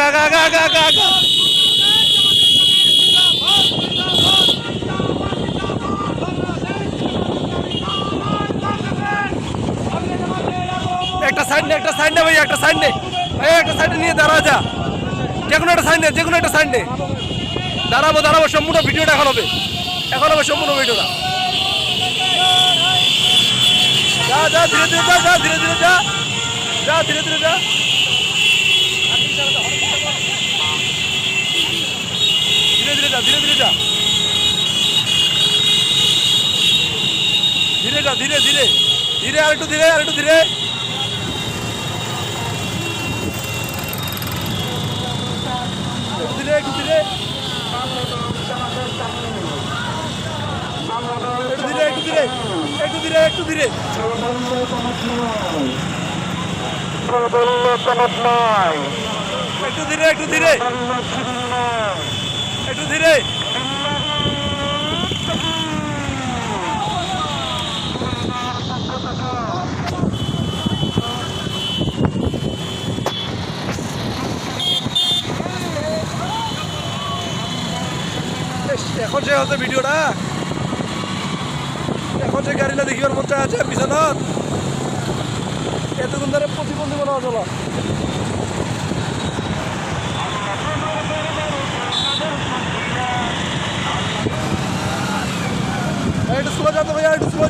একটা সাইড একটা সাইড নে ভাই, একটা সাইড নে। এই, একটা সাইডে নিয়ে দাঁড়া যা। যে কোনো একটা সাইড যে কোনো একটা সাইড দাঁড়াবো দাঁড়াবো, সম্পূর্ণ ভিডিওটা এখন হবে। এখন হবে সম্পূর্ণ ভিডিওটা। যা যা, ধীরে ধীরে যা যা, ধীরে ধীরে যা। যা, ধীরে ধীরে যা ধীরে ধীরে যা ধীরে ধীরে যা ধীরে ধীরে ধীরে। ধীরে, আর একটু ধীরে, আর ধীরে। ধীরে ধীরে। ধীরে। একটু ধীরে একটু ধীরে। একটু ধীরে একটু ধীরে। একটু ধীরে। এখন সে হচ্ছে ভিডিওটা, এখন যে গাড়িটা দেখিবার মধ্যে আছে পিছনত এতক্ষণ ধরে প্রতিবন্ধী মনে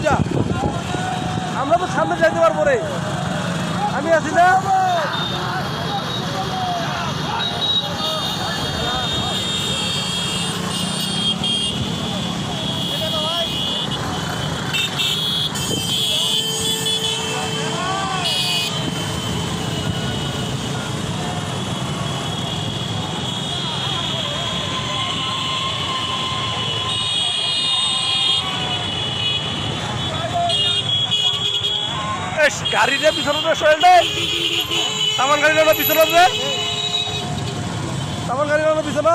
যা। আমরা তো সামনে যাইতে পারব রে। আমি আছি না। গাড়িরে পিছনে শরীর রে তামান গাড়ি পিছনে রে তামান গাড়ি পিছনে